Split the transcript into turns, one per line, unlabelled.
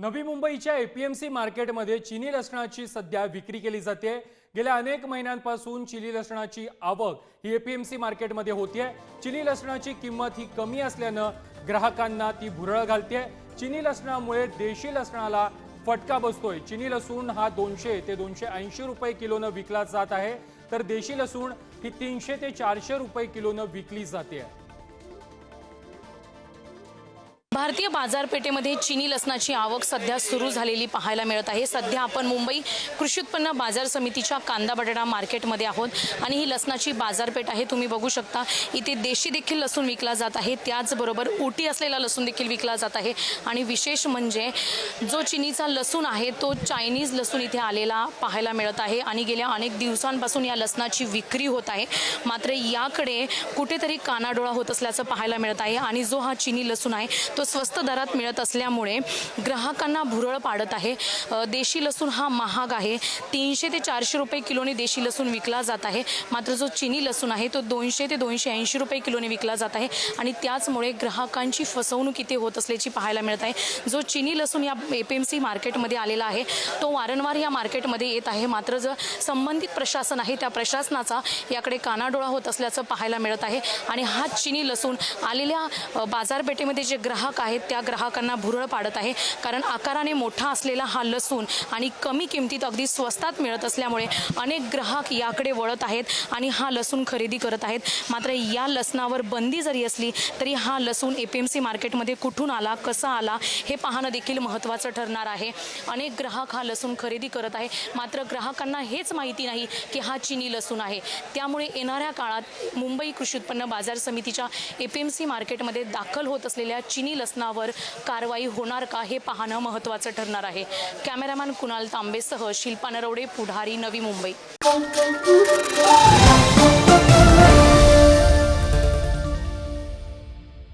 नवी मुंबईच्या एपीएमसी मार्केटमध्ये चिनी लसणाची सध्या विक्री केली जाते. गेल्या अनेक महिन्यांपासून चिनी लसणाची आवक ही एपीएमसी मार्केटमध्ये होतीये. चिनी लसणाची किंमत ही कमी असल्यानं ग्राहकांना ती भुरळ घालते चिनी लसणामुळे देशी लसणाला फटका बसतोय. चिनी लसूण हा दोनशे ते दोनशे ऐंशी रुपये किलोनं विकला जात आहे. तर देशी लसूण ही तीनशे ते चारशे रुपये किलोनं विकली जाते
भारतीय बाजारपेठेमध्ये चिनी लसणाची आवक सध्या सुरू झालेली पाहायला मिळत आहे. सध्या आपण मुंबई कृषी उत्पन्न बाजार समितीच्या कांदा बटाटा मार्केटमध्ये आहोत आणि ही लसणाची बाजारपेठ आहे. तुम्ही बघू शकता इथे देशी देखील लसूण विकला जात आहे. त्याचबरोबर उटी असलेला लसूण देखील विकला जात आहे. आणि विशेष म्हणजे जो चिनीचा लसूण आहे तो चायनीज लसूण इथे आलेला पाहायला मिळत आहे. आणि गेल्या अनेक दिवसांपासून या लसणाची विक्री होत आहे. मात्र याकडे कुठेतरी कानाडोळा होत असल्याचं पाहायला मिळत आहे. आणि जो हा चिनी लसूण आहे तो स्वस्त दरात मिळत असल्यामुळे ग्राहकांना भुरळ पाडत आहे. देशी लसूण हा महाग आहे. तीनशे ते चारशे रुपये किलोने देशी लसूण विकला जात आहे. मात्र जो चिनी लसूण आहे तो दोनशे ते दोनशे ऐंशी रुपये किलोने विकला जात आहे आणि त्याचमुळे ग्राहकांची फसवणूक इथे होत असल्याची पाहायला मिळत आहे. जो चिनी लसूण या ए पी एम सी मार्केटमध्ये आलेला आहे तो वारंवार या मार्केटमध्ये येत आहे. मात्र जर संबंधित प्रशासन आहे त्या प्रशासनाचा याकडे कानाडोळा होत असल्याचं पाहायला मिळत आहे. आणि हा चिनी लसूण आलेल्या बाजारपेठेमध्ये जे ग्राहक ग्राहक आहेत त्या ग्राहकांना भुरळ पाडत आहे. कारण आकाराने मोठा असलेला हा लसूण आणि कमी किमतीत अगदी स्वस्तात मिळत असल्यामुळे अनेक ग्राहक याकडे वळत आहेत आणि हा लसूण खरेदी करत आहेत. मात्र या लसणावर बंदी जरी असली तरी हा लसूण ए पी एम सी मार्केटमध्ये कुठून आला कसा आला हे पाहणं देखील महत्त्वाचं ठरणार आहे. अनेक ग्राहक हा लसूण खरेदी करत आहे मात्र ग्राहकांना हेच माहिती नाही की हा चिनी लसूण आहे. त्यामुळे येणाऱ्या काळात मुंबई कृषी उत्पन्न बाजार समितीच्या ए पी एम सी मार्केटमध्ये दाखल होत असलेल्या चिनी लसणावर कारवाई होणार का हे पाहणं महत्त्वाचं ठरणार आहे. कॅमेरामॅन कुणाल तांबेसह शिल्पा नरवडे पुढारी नवी मुंबई.